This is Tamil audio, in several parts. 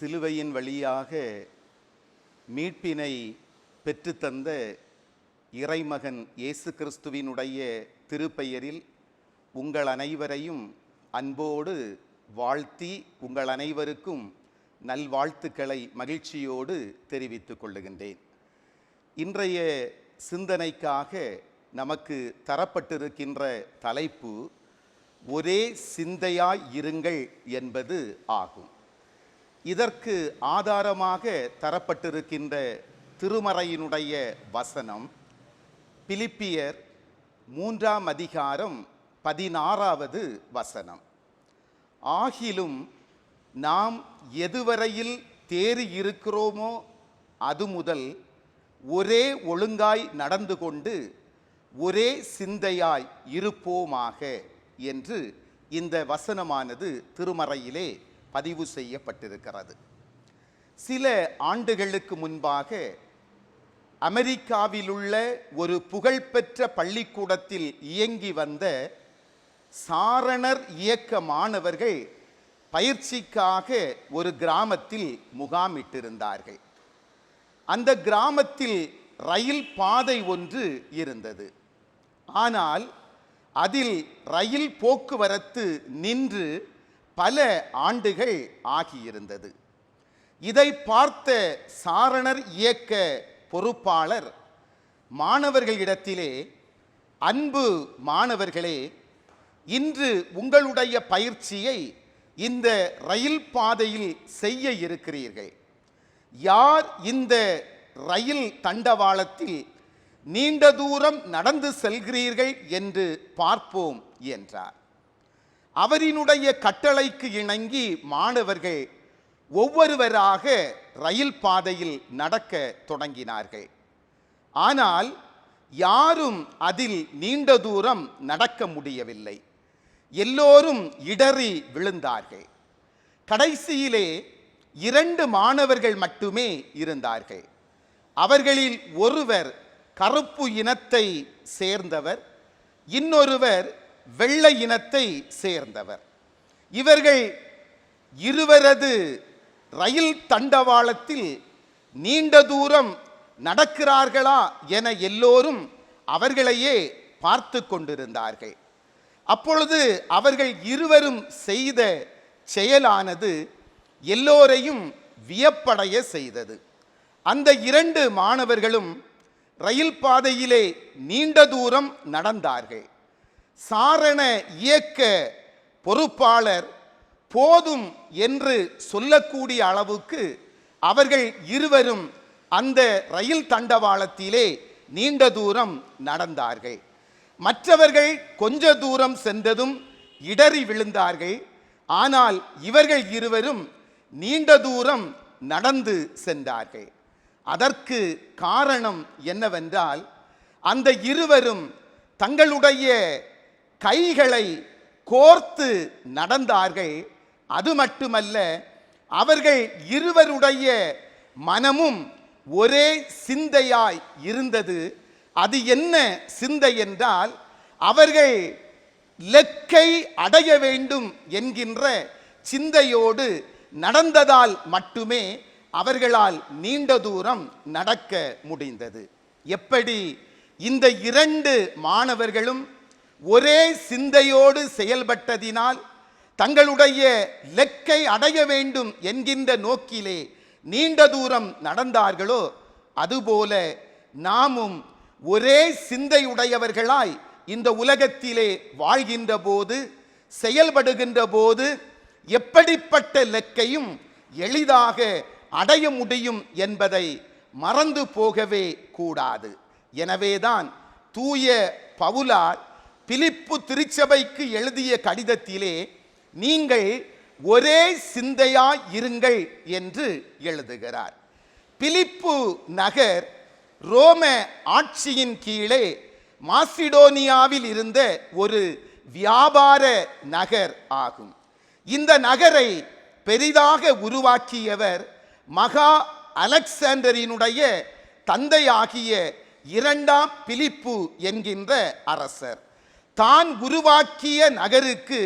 சிலுவையின் வழியாக மீட்பினை பெற்றுத்தந்த இறைமகன் இயேசு கிறிஸ்துவினுடைய திருப்பெயரில் உங்கள் அனைவரையும் அன்போடு வாழ்த்தி உங்கள் அனைவருக்கும் நல்வாழ்த்துக்களை மகிழ்ச்சியோடு தெரிவித்துக் கொள்ளுகின்றேன். இன்றைய சிந்தனைக்காக நமக்கு தரப்பட்டிருக்கின்ற தலைப்பு ஒரே சிந்தையாய் இருங்கள் என்பது ஆகும். இதற்கு ஆதாரமாக தரப்பட்டிருக்கின்ற திருமறையினுடைய வசனம் பிலிப்பியர் மூன்றாம் அதிகாரம் பதினாறாவது வசனம். ஆகிலும் நாம் எதுவரையில் தேறி இருக்கிறோமோ அது முதல் ஒரே ஒழுங்காய் நடந்து கொண்டு ஒரே சிந்தையாய் இருப்போமாக என்று இந்த வசனமானது திருமறையிலே பதிவு செய்யப்பட்டிருக்கிறது. சில ஆண்டுகளுக்கு முன்பாக அமெரிக்காவிலுள்ள ஒரு புகழ்பெற்ற பள்ளிக்கூடத்தில் இயங்கி வந்த சாரணர் இயக்க மாணவர்கள் பயிற்சிக்காக ஒரு கிராமத்தில் முகாமிட்டிருந்தார்கள். அந்த கிராமத்தில் ரயில் பாதை ஒன்று இருந்தது. ஆனால் அதில் ரயில் போக்குவரத்து நின்று பல ஆண்டுகள் ஆகியிருந்தது. இதை பார்த்த சாரணர் இயக்க பொறுப்பாளர் மாணவர்களிடத்திலே அன்பு மாணவர்களே இன்று உங்களுடைய பயிற்சியை இந்த ரயில் பாதையில் செய்ய இருக்கிறீர்கள். யார் இந்த ரயில் தண்டவாளத்தில் நீண்ட தூரம் நடந்து செல்கிறீர்கள் என்று பார்ப்போம் என்றார். அவரினுடைய கட்டளைக்கு இணங்கி மாணவர்கள் ஒவ்வொருவராக ரயில் பாதையில் நடக்க தொடங்கினார்கள். ஆனால் யாரும் அதில் நீண்ட தூரம் நடக்க முடியவில்லை. எல்லோரும் இடறி விழுந்தார்கள். கடைசியிலே இரண்டு மாணவர்கள் மட்டுமே இருந்தார்கள். அவர்களில் ஒருவர் கருப்பு இனத்தை சேர்ந்தவர் இன்னொருவர் வெள்ளை இனத்தை சேர்ந்தவர். இவர்கள் இருவரது ரயில் தண்டவாளத்தில் நீண்ட தூரம் நடக்கிறார்களா என எல்லோரும் அவர்களையே பார்த்து கொண்டிருந்தார்கள். அப்பொழுது அவர்கள் இருவரும் செய்த செயலானது எல்லோரையும் வியப்படைய செய்தது. அந்த இரண்டு மாணவர்களும் ரயில் பாதையிலே நீண்ட தூரம் நடந்தார்கள். சாரண இயக்க பொறுப்பாளர் போதும் என்று சொல்லக்கூடிய அளவுக்கு அவர்கள் இருவரும் அந்த ரயில் தண்டவாளத்திலே நீண்ட தூரம் நடந்தார்கள். மற்றவர்கள் கொஞ்ச தூரம் சென்றதும் இடறி விழுந்தார்கள். ஆனால் இவர்கள் இருவரும் நீண்ட தூரம் நடந்து சென்றார்கள். அதற்கு காரணம் என்னவென்றால் அந்த இருவரும் தங்களுடைய கைகளை கோர்த்து நடந்தார்கள். அது மட்டுமல்ல அவர்கள் இருவருடைய மனமும் ஒரே சிந்தையாய் இருந்தது. அது என்ன சிந்தை என்றால் அவர்கள் லெக்கை அடைய வேண்டும் என்கின்ற சிந்தையோடு நடந்ததால் மட்டுமே அவர்களால் நீண்ட தூரம் நடக்க முடிந்தது. எப்படி? இந்த இரண்டு மாணவர்களும் ஒரே சிந்தையோடு செயல்பட்டதினால் தங்களுடைய லெக்கை அடைய வேண்டும் என்கின்ற நோக்கிலே நீண்ட தூரம் நடந்தார்களோ அதுபோல நாமும் ஒரே சிந்தையுடையவர்களாய் இந்த உலகத்திலே வாழ்கின்ற போது செயல்படுகின்ற போது எப்படிப்பட்ட லெக்கையும் எளிதாக அடைய முடியும் என்பதை மறந்து போகவே கூடாது. எனவேதான் தூய பவுலார் பிலிப்பு திருச்சபைக்கு எழுதிய கடிதத்திலே நீங்கள் ஒரே சிந்தையாய் இருங்கள் என்று எழுதுகிறார். பிலிப்பு நகர் ரோம ஆட்சியின் கீழே மாசிடோனியாவில் இருந்த ஒரு வியாபார நகர் ஆகும். இந்த நகரை பெரிதாக உருவாக்கியவர் மகா அலெக்சாண்டரினுடைய தந்தையாகிய இரண்டாம் பிலிப்பு என்கின்ற அரசர். தான் உருவாக்கிய நகருக்கு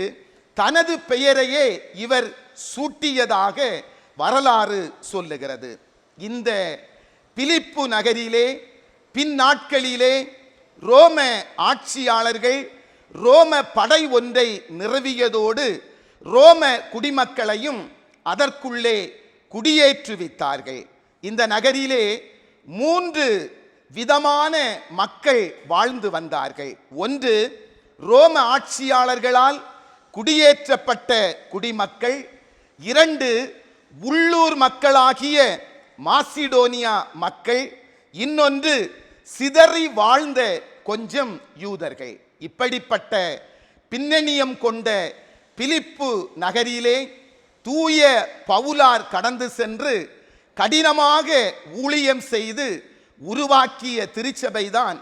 தனது பெயரையே இவர் சூட்டியதாக வரலாறு சொல்லுகிறது. இந்த பிலிப்பு நகரிலே பின்னாட்களிலே ரோம ஆட்சியாளர்கள் ரோம படை ஒன்றை நிறுவியதோடு ரோம குடிமக்களையும் அதற்குள்ளே குடியேற்றுவித்தார்கள் இந்த நகரிலே மூன்று விதமான மக்கள் வாழ்ந்து வந்தார்கள். ஒன்று ரோம ஆட்சியாளர்களால் குடியேற்றப்பட்ட குடிமக்கள் இரண்டு உள்ளூர் மக்களாகிய மாசிடோனியா மக்கள் இன்னொன்று சிதறி வாழ்ந்த கொஞ்சம் யூதர்கள். இப்படிப்பட்ட பின்னணியம் கொண்ட பிலிப்பு நகரிலே தூய பவுலார் கடந்து சென்று கடினமாக ஊழியம் செய்து உருவாக்கிய திருச்சபைதான்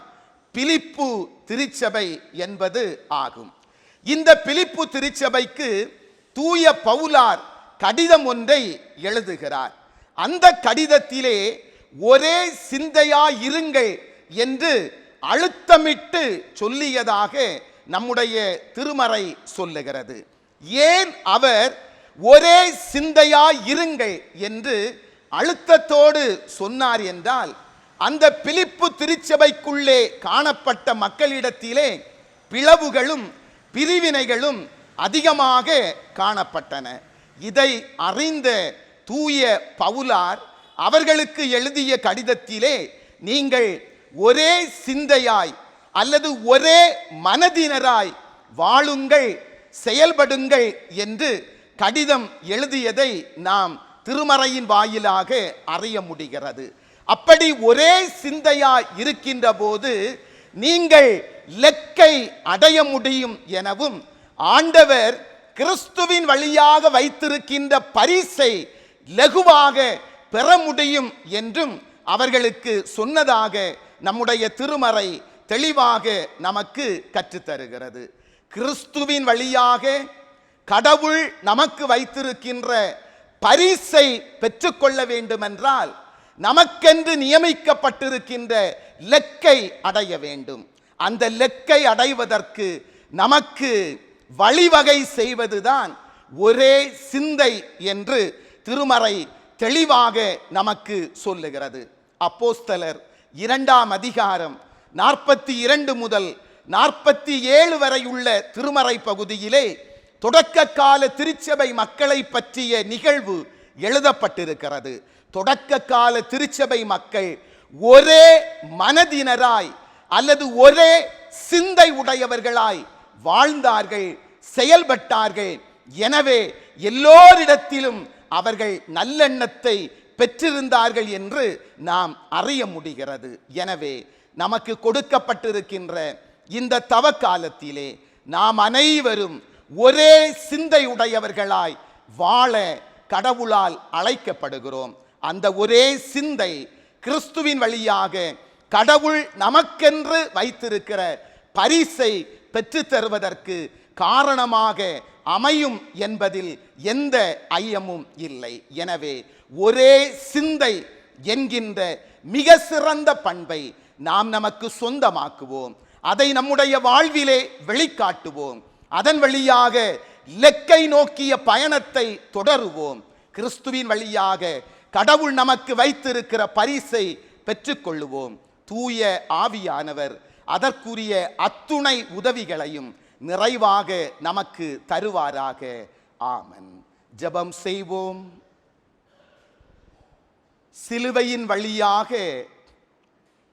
பிலிப்பு திருச்சபை என்பது ஆகும். இந்த பிலிப்பு திருச்சபைக்கு தூய பவுலார் கடிதம் ஒன்றை எழுதுகிறார். அந்த கடிதத்திலே ஒரே சிந்தையாயிருங்கள் என்று அழுத்தமிட்டு சொல்லியதாக நம்முடைய திருமறை சொல்லுகிறது. ஏன் அவர் ஒரே சிந்தையாயிருங்கள் என்று அழுத்தத்தோடு சொன்னார் என்றால் அந்த பிலிப்பு திருச்சபைக்குள்ளே காணப்பட்ட மக்களிடத்திலே பிளவுகளும் பிரிவினைகளும் அதிகமாக காணப்பட்டன. இதை அறிந்த தூய பவுலார் அவர்களுக்கு எழுதிய கடிதத்திலே நீங்கள் ஒரே சிந்தையாய் அல்லது ஒரே மனதினராய் வாழுங்கள் செயல்படுங்கள் என்று கடிதம் எழுதியதை நாம் திருமறையின் வாயிலாக அறிய முடிகிறது. அப்படி ஒரே சிந்தையாய் இருக்கின்ற போது நீங்கள் லெக்கை அடைய முடியும் எனவும் ஆண்டவர் கிறிஸ்துவின் வழியாக வைத்திருக்கின்ற பரிசை லகுவாக பெற முடியும் என்றும் அவர்களுக்கு சொன்னதாக நம்முடைய திருமறை தெளிவாக நமக்கு கற்றுத்தருகிறது. கிறிஸ்துவின் வழியாக கடவுள் நமக்கு வைத்திருக்கின்ற பரிசை பெற்றுக்கொள்ள வேண்டுமென்றால் நமக்கென்று நியமிக்கப்பட்டிருக்கின்ற லெக்கை அடைய வேண்டும். அந்த லெக்கை அடைவதற்கு நமக்கு வழிவகை செய்வதுதான் ஒரே சிந்தை என்று திருமறை தெளிவாக நமக்கு சொல்லுகிறது. அப்போஸ்தலர் இரண்டாம் அதிகாரம் நாற்பத்தி இரண்டு முதல் நாற்பத்தி ஏழு வரை உள்ள திருமறை பகுதியிலே தொடக்க கால திருச்சபை மக்களை பற்றிய நிகழ்வு எழுதப்பட்டிருக்கிறது. தொடக்க கால திருச்சபை மக்கள் ஒரே மனதினராய் அல்லது ஒரே சிந்தை உடையவர்களாய் வாழ்ந்தார்கள் செயல்பட்டார்கள். எனவே எல்லோரிடத்திலும் அவர்கள் நல்லெண்ணத்தை பெற்றிருந்தார்கள் என்று நாம் அறிய முடிகிறது. எனவே நமக்கு கொடுக்கப்பட்டிருக்கின்ற இந்த தவ காலத்திலே நாம் அனைவரும் ஒரே சிந்தை உடையவர்களாய் வாழ கடவுளால் அழைக்கப்படுகிறோம். அந்த ஒரே சிந்தை கிறிஸ்துவின் வழியாக கடவுள் நமக்கென்று வைத்திருக்கிற பரிசை பெற்றுத்தருவதற்கு காரணமாக அமையும் என்பதில் எந்த ஐயமும் இல்லை. எனவே ஒரே சிந்தை என்கின்ற மிக சிறந்த பண்பை நாம் நமக்கு சொந்தமாக்குவோம். அதை நம்முடைய வாழ்விலே வெளிக்காட்டுவோம். அதன் வழியாக லெக்கை நோக்கிய பயணத்தை தொடருவோம். கிறிஸ்துவின் வழியாக கடவுள் நமக்கு வைத்திருக்கிற பரிசை பெற்றுக்கொள்ளுவோம். தூய ஆவியானவர் அதற்குரிய அத்துணை உதவிகளையும் நிறைவாக நமக்கு தருவாராக. ஆமன். ஜெபம் செய்வோம். சிலுவையின் வழியாக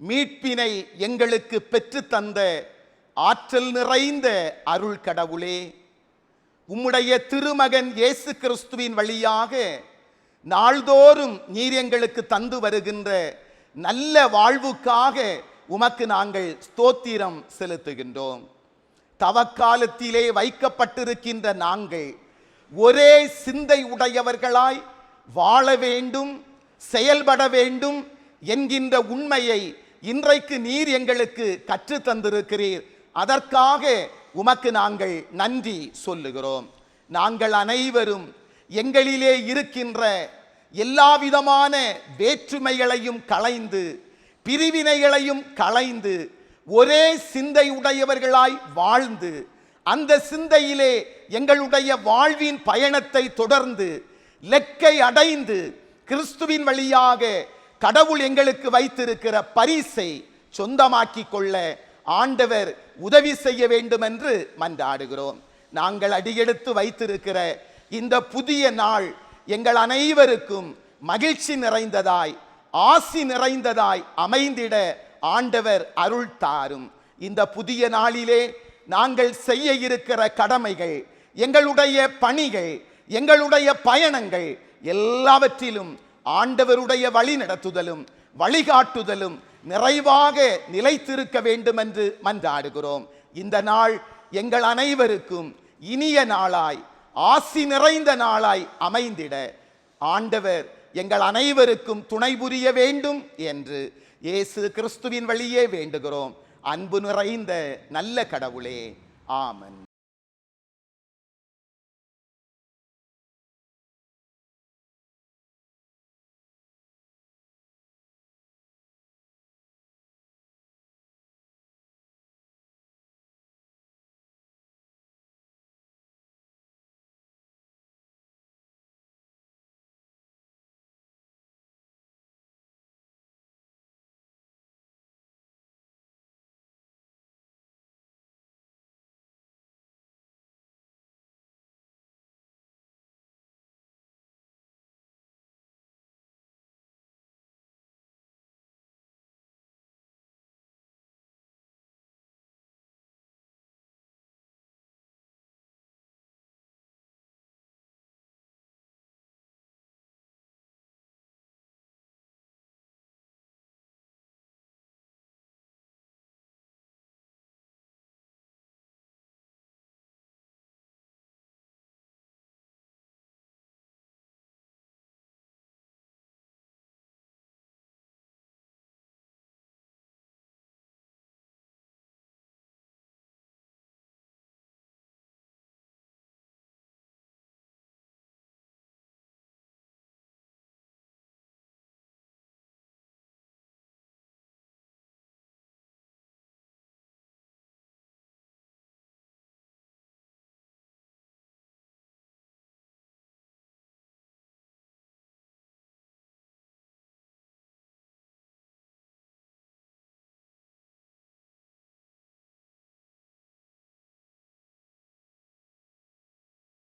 மீட்பினை எங்களுக்கு பெற்று தந்த ஆற்றல் நிறைந்த அருள் கடவுளே உம்முடைய திருமகன் இயேசு கிறிஸ்துவின் வழியாக நாள்தோறும் நீர் எங்களுக்கு தந்து வருகின்ற நல்ல வாழ்வுக்காக உமக்கு நாங்கள் ஸ்தோத்திரம் செலுத்துகின்றோம். தவக்காலத்திலே வைக்கப்பட்டிருக்கின்ற நாங்கள் ஒரே சிந்தை உடையவர்களாய் வாழ வேண்டும் செயல்பட வேண்டும் என்கின்ற உண்மையை இன்றைக்கு நீர் எங்களுக்கு கற்று தந்திருக்கிறீர். அதற்காக உமக்கு நாங்கள் நன்றி சொல்லுகிறோம். நாங்கள் அனைவரும் எங்களிலே இருக்கின்ற எல்லாவிதமான வேற்றுமைகளையும் களைந்து பிரிவினைகளையும் களைந்து ஒரே சிந்தை உடையவர்களாய் வாழ்ந்து அந்த சிந்தையிலே எங்களுடைய வாழ்வின் பயணத்தை தொடர்ந்து லெக்கை அடைந்து கிறிஸ்துவின் வழியாக கடவுள் எங்களுக்கு வைத்திருக்கிற பரிசை சொந்தமாக்கிக் கொள்ள ஆண்டவர் உதவி செய்ய வேண்டும் என்று மன்றாடுகிறோம். நாங்கள் அடியெடுத்து வைத்திருக்கிற இந்த புதிய நாள் எங்கள் அனைவருக்கும் மகிழ்ச்சி நிறைந்ததாய் ஆசி நிறைந்ததாய் அமைந்திட ஆண்டவர் அருள் தாரும். இந்த புதிய நாளிலே நாங்கள் செய்ய இருக்கிற கடமைகள் எங்களுடைய பணிகள் எங்களுடைய பயணங்கள் எல்லாவற்றிலும் ஆண்டவருடைய வழி நடத்துதலும் வழிகாட்டுதலும் நிறைவாக நிலைத்திருக்க வேண்டும் என்று மன்றாடுகிறோம். இந்த நாள் எங்கள் அனைவருக்கும் இனிய நாளாய் ஆசி நிறைந்த நாளாய் அமைந்திட. ஆண்டவர் எங்கள் அனைவருக்கும் துணை புரிய வேண்டும் என்று இயேசு கிறிஸ்துவின் வழியே வேண்டுகிறோம். அன்பு நிறைந்த நல்ல கடவுளே ஆமன்.